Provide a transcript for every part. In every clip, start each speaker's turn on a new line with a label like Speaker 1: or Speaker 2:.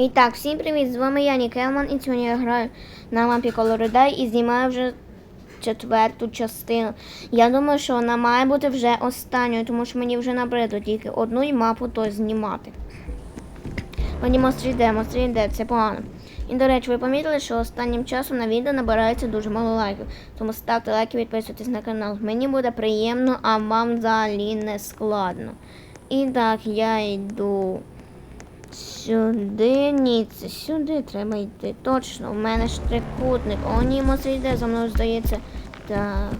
Speaker 1: І так, всім привіт! З вами я, Нікелман, і сьогодні я граю на лампі Color і знімаю вже четверту частину. Я думаю, що вона має бути вже останньою, тому що мені вже набридло тільки одну і мапу то знімати. Мені монстр йде, монстр йде, це погано. І, до речі, ви помітили, що останнім часом на відео набирається дуже мало лайків. Тому ставте лайки, підписуйтесь на канал. Мені буде приємно, а вам взагалі не складно. І так, я йду сюди. Ні, це сюди треба йти. Точно, в мене ж трикутник. О, ні, моце йде за мною, здається. Так.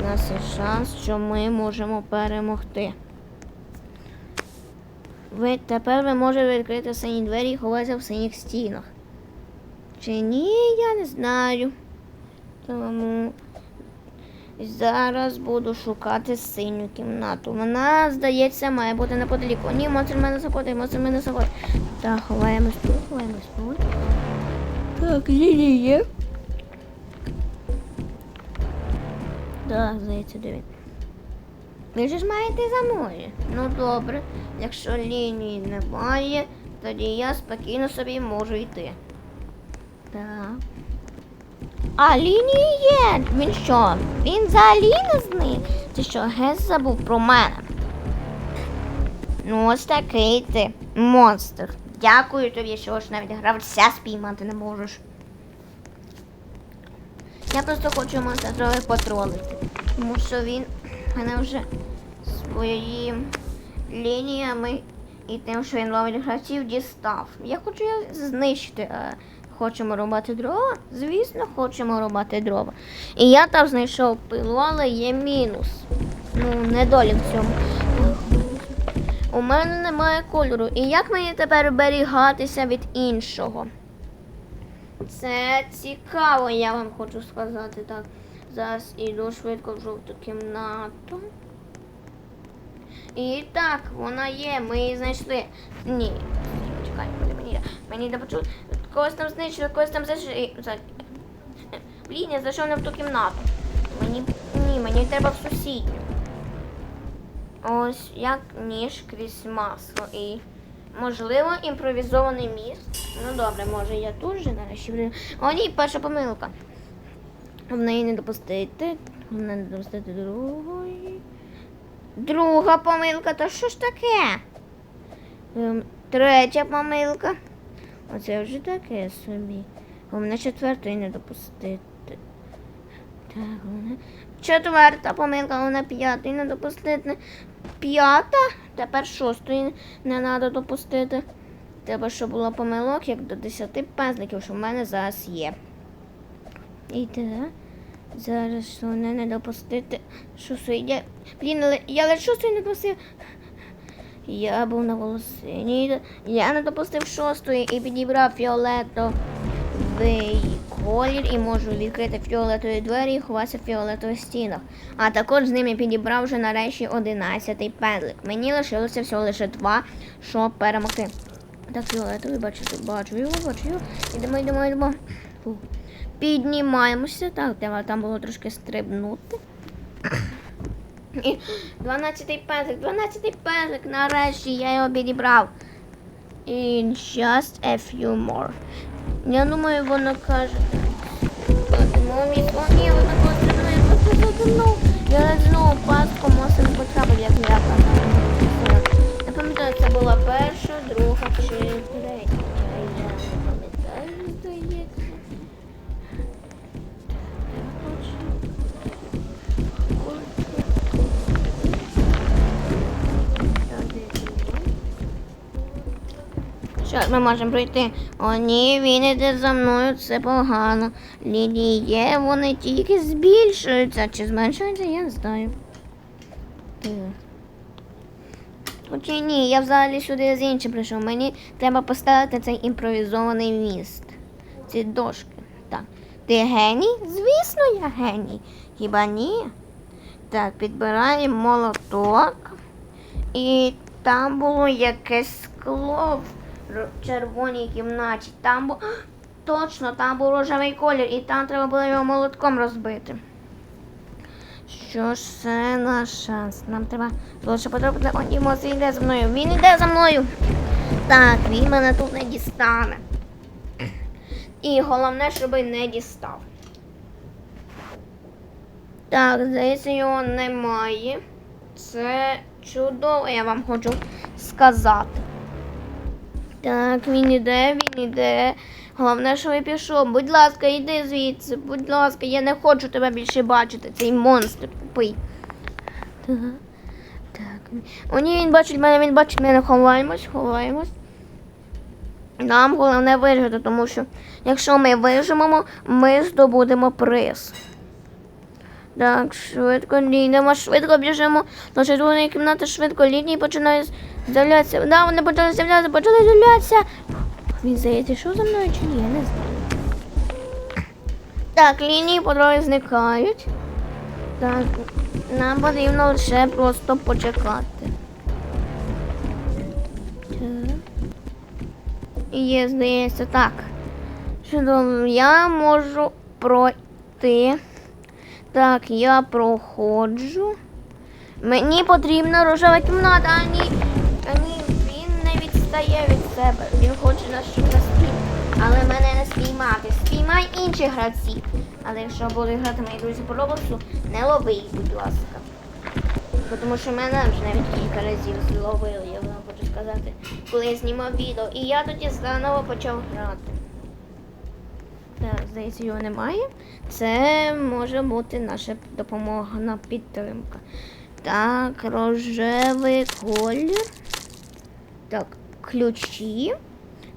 Speaker 1: У нас є шанс, що ми можемо перемогти. Ви тепер ви можете відкрити сині двері і ховатися в синіх стінах. Чи ні, я не знаю. Тому зараз буду шукати синю кімнату. Вона, здається, має бути неподалік. О, ні, монстр мене заходить, монстр мене заходить. Так, ховаємось тут, ховаємось тут. Так, лілі є. Так, здається, він. Ви ж має йти за мною. Ну добре, якщо лінії немає, тоді я спокійно собі можу йти. Так. А лінії є. Він що? Він взагалі не зник? Ти що, геть забув про мене? Ну, ось такий ти монстр. Дякую тобі, що ж навіть гравця спіймати не можеш. Я просто хочу монстра трохи потролити. Тому що він мене вже своїм лініями і тим, що він ловить гравців, дістав. Я хочу його знищити. Хочемо рубати дрова? Звісно, хочемо рубати дрова. І я там знайшов пилу, але є мінус. Ну, недолік в цьому. У мене немає кольору. І як мені тепер оберігатися від іншого? Це цікаво, я вам хочу сказати так. Зараз іду швидко в жовту кімнату. І так, вона є, ми її знайшли. Ні. Чекай, мені? Мені йде почути. Когось там знищили, когось там зайшли. За- Блін, я зайшов не в ту кімнату. Мені. Ні, мені треба в сусідню. Ось як ніж крізь масло. І можливо імпровізований міст. Ну добре, може я тут же нарешті. О, ні, перша помилка. В неї не допустити. Неї не допустити другої. Друга помилка, то що ж таке? Ем, третя помилка. Оце вже таке собі. Головне четвертої не допустити. Так, головне. Четверта помилка, головне п'ятої не допустити. П'ята, тепер шостої не треба допустити. Треба, щоб було помилок, як до 10 пензликів, що в мене зараз є. І так. Зараз що не, допустити. Що я. Блін, я лише шостої не допустив. Я був на волосині. Я не допустив шостої і підібрав фіолетовий колір і можу відкрити фіолетові двері і ховатися в фіолетових стінах. А також з ними підібрав вже нарешті одинадцятий пензлик. Мені лишилося всього лише два, щоб перемогти. Так, фіолетовий, бачите, бачу його, бачу його. Йдемо, йдемо, йдемо. Фу. Піднімаємося. Так, треба там було трошки стрибнути. І 12-й пензлик, 12-й пензлик, нарешті я його підібрав. In just a few more. Я думаю, воно каже. Мамі, о, ні, воно потрібно, потрібно. Я знову пастку мусив не потрапив, як я казав. Я пам'ятаю, це була перша, друга чи третя. Що ми можемо пройти? О, ні, він іде за мною, це погано. Лінії вони тільки збільшуються чи зменшуються, я не знаю. Хоча ні, я взагалі сюди з іншим прийшов. Мені треба поставити цей імпровізований міст. Ці дошки. Так. Ти геній? Звісно, я геній. Хіба ні? Так, підбираємо молоток. І там було якесь скло червоній кімнаті. Там було. Точно, там був рожевий колір, і там треба було його молотком розбити. Що ж це наш шанс? Нам треба лише потрапити. О, ні, йде за мною. Він йде за мною. Так, він мене тут не дістане. І головне, щоб не дістав. Так, здається, його немає. Це чудово, я вам хочу сказати. Так, він іде, він іде. Головне, що він пішов. Будь ласка, йди звідси. Будь ласка, я не хочу тебе більше бачити, цей монстр тупий. Так. Так. О, ні, він бачить мене, він бачить мене. Ховаємось, ховаємось. Нам головне вижити, тому що якщо ми виживемо, ми здобудемо приз. Так, швидко йдемо, швидко біжимо до червоної кімнати, швидко лінії починають з'являтися. Да, вони почали з'являтися, почали з'являтися. Він здається, що за мною чи ні, я не знаю. Так, лінії потрохи зникають. Так, нам потрібно лише просто почекати. Так. Є, здається, так. Чудово, я можу пройти. Так, я проходжу. Мені потрібна рожева кімната, а ні, відстає від себе. Він хоче нас щоб нас спіймати. Але мене не спіймати. Спіймай інші гравці. Але якщо будуть грати мої друзі по Роблоксу, не лови їх, будь ласка. Тому що мене вже навіть кілька разів зловили, я вам хочу сказати, коли я знімав відео. І я тоді заново почав грати. Так, здається, його немає. Це може бути наша допомога підтримка. Так, рожевий колір. Так, ключі.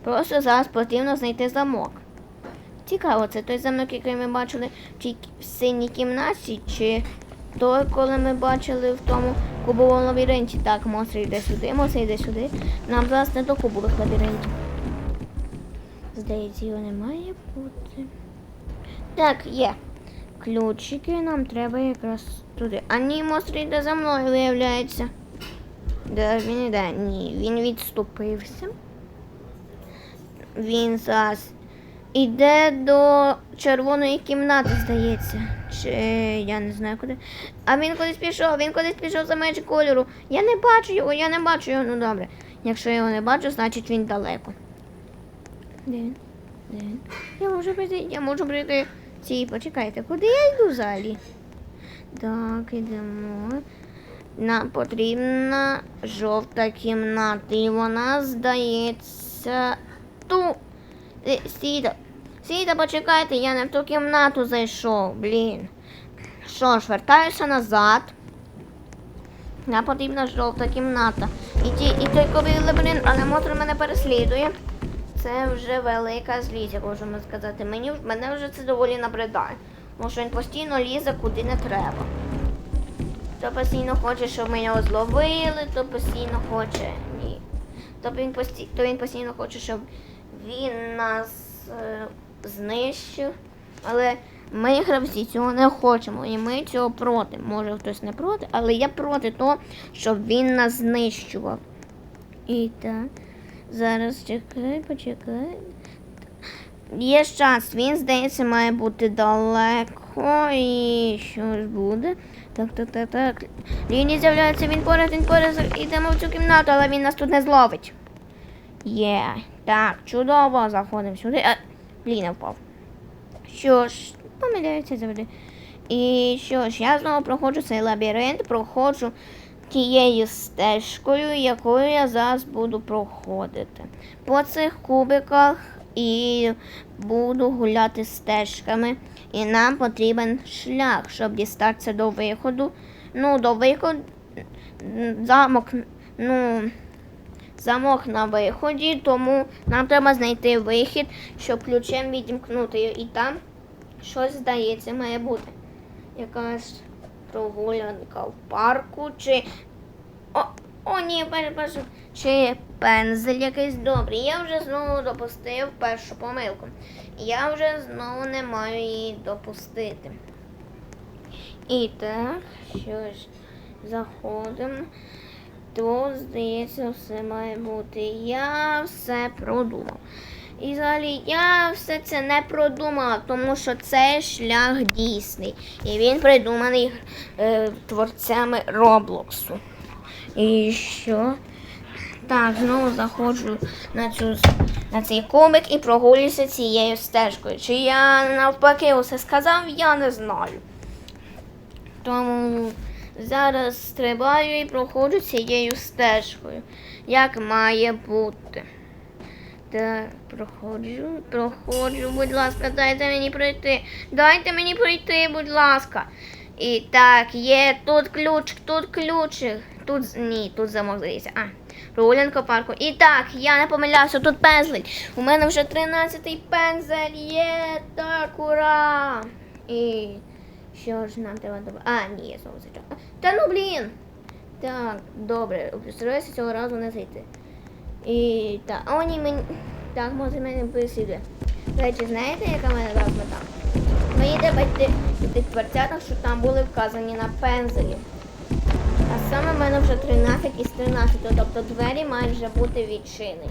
Speaker 1: Просто зараз потрібно знайти замок. Цікаво, це той замок, який ми бачили тій в синій кімнаті, чи той, коли ми бачили в тому кубовому лабіринті. Так, монстр йде сюди, монстр йде сюди. Нам зараз не до кубових лабіринтів. Здається, його не має бути. Так, є. Ключики нам треба якраз туди. А ні, монстр йде за мною, виявляється. Де він йде? Ні, він відступився. Він зараз іде до червоної кімнати, здається. Чи я не знаю куди. А він кудись пішов, він кудись пішов за межі кольору. Я не бачу його, я не бачу його. Ну добре. Якщо я його не бачу, значить він далеко. Де він? Де він? Я можу прийти, я можу прийти. Ці, почекайте, куди я йду взагалі? Так, ідемо. Нам потрібна жовта кімната. І вона здається ту. Е, Сіда. Сіда, почекайте, я не в ту кімнату зайшов, блін. Що ж, вертаюся назад. Нам потрібна жовта кімната. І, ті, і той ковий лабіринт, але мотор мене переслідує. Це вже велика злість, як можемо сказати. Мені мене вже це доволі набридає. Тому що він постійно лізе куди не треба. То постійно хоче, щоб ми його зловили, то постійно хоче. Ні. То він, пості... то він постійно хоче, щоб він нас е... знищив. Але ми, гравці, цього не хочемо. І ми цього проти. Може хтось не проти, але я проти того, щоб він нас знищував. І так. Зараз чекай, почекай. Є час, він, здається, має бути далеко. І що ж буде? Так, так, так, так. Лінії з'являється, він поряд, він поряд. Йдемо в цю кімнату, але він нас тут не зловить. Є. Так, чудово, заходимо сюди. А, блін, я впав. Що ж, помиляється завжди. І що ж, я знову проходжу цей лабіринт, проходжу тією стежкою, якою я зараз буду проходити. По цих кубиках і буду гуляти стежками. І нам потрібен шлях, щоб дістатися до виходу. Ну, до виходу замок, ну, замок на виході, тому нам треба знайти вихід, щоб ключем відімкнути. І там щось здається має бути. Якась прогулянка в парку чи. О, о ні, перепрошую. Чи пензель якийсь добрий. Я вже знову допустив першу помилку. Я вже знову не маю її допустити. І так, що ж, заходимо. То, здається, все має бути. Я все продумав. І взагалі я все це не продумала, тому що це шлях дійсний. І він придуманий е, творцями Роблоксу. І що? Так, знову заходжу на цю на цей кубик і прогулююся цією стежкою. Чи я навпаки усе сказав, я не знаю. Тому зараз стрибаю і проходжу цією стежкою, як має бути. Так, проходжу, проходжу, будь ласка, дайте мені пройти. Дайте мені пройти, будь ласка. І так, є тут ключ, тут ключик. Тут ні, тут здається. А, прогулянка парку. І так, я не помилявся, тут пензлик. У мене вже 13-й пензель є. Так, ура! І що ж нам треба добре? А, ні, я знову зачав. Та ну блін! Так, добре, постараюся цього разу не зайти. І так, а вони мені. Так, може мене переслідує. Речі, знаєте, яка в мене зараз мета? Мені треба йти до тих дверцяток, що там були вказані на пензелі. А саме в мене вже 13 із 13, тобто двері мають вже бути відчинені.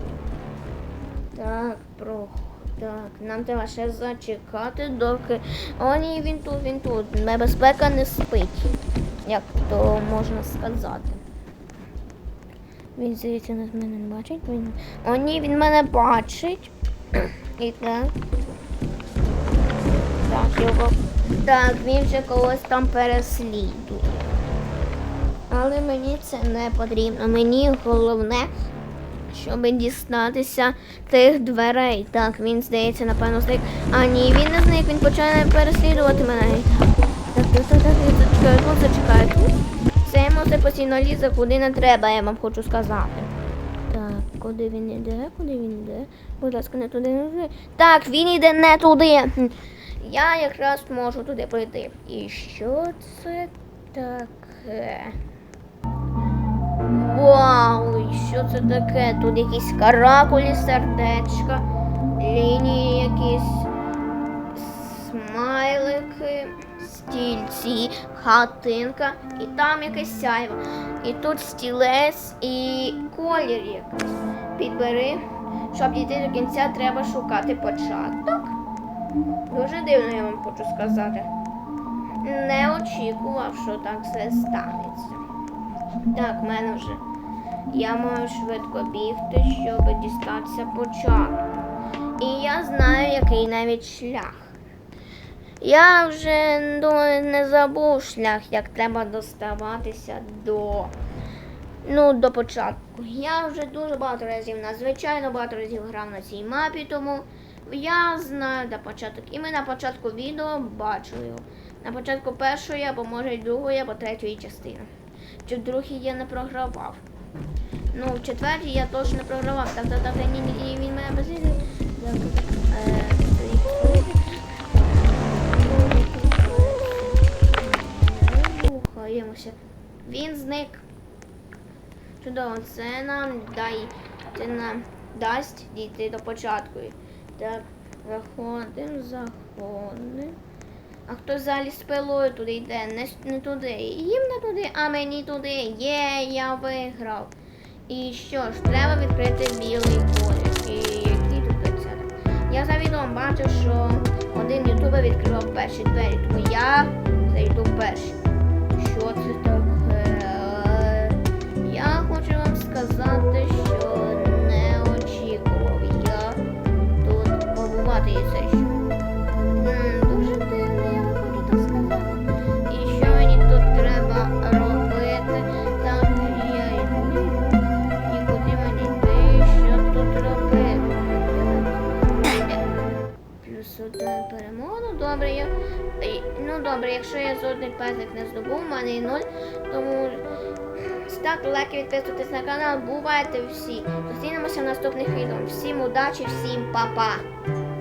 Speaker 1: Так, про. Так, нам треба ще зачекати, доки. О, ні, він тут, він тут. Небезпека не спить, як то можна сказати. Він здається, нас мене не бачить. Він... О, ні, він мене бачить. І так. Так, його. Так, він вже когось там переслідує. Але мені це не потрібно. Мені головне, щоб дістатися тих дверей. Так, він здається, напевно, зник. А ні, він не зник, він починає переслідувати мене. Так, так, так, так, зачекаю тут, тут. Цей монстр постійно лізе, куди не треба, я вам хочу сказати. Так, куди він йде? Куди він йде? Будь ласка, не туди, не туди. Так, він йде не туди. Я якраз можу туди пройти. І що це таке? Вау, і що це таке? Тут якісь каракулі, сердечка, лінії якісь, смайлики, стільці, хатинка, і там якесь сяйво. І тут стілець і колір якийсь. Підбери, щоб дійти до кінця, треба шукати початок. Дуже дивно, я вам хочу сказати. Не очікував, що так все станеться. Так, в мене вже. Я маю швидко бігти, щоб дістатися початку. І я знаю, який навіть шлях. Я вже думаю, не забув шлях, як треба доставатися до. Ну, до початку. Я вже дуже багато разів, надзвичайно багато разів грав на цій мапі, тому я знаю де початок. І ми на початку відео бачили його. На початку першої, або може другої, або третьої частини. Чи в другій я не програвав. Ну, в четвертій я точно не програвав. Так, так, так, ні, він мене безвідний. Рухаємося. Він зник. Чудово, це нам дай, це нам дасть дійти до початку. Так, заходимо, заходимо. А хто взагалі з пилою туди йде? Не, не туди. Їм не туди, а мені туди. Є, я виграв. І що ж, треба відкрити білий колір. І який тут писати? Я за відео бачив, що один ютубер відкривав перші двері, тому я зайду перший. Що це таке? Я хочу вам сказати, що добре, я. Ну добре, якщо я жодний пазик не здобув, у мене і нуль, тому ставте лайки, підписуйтесь на канал, бувайте всі. Зустрінемося в наступних відео. Всім удачі, всім па-па!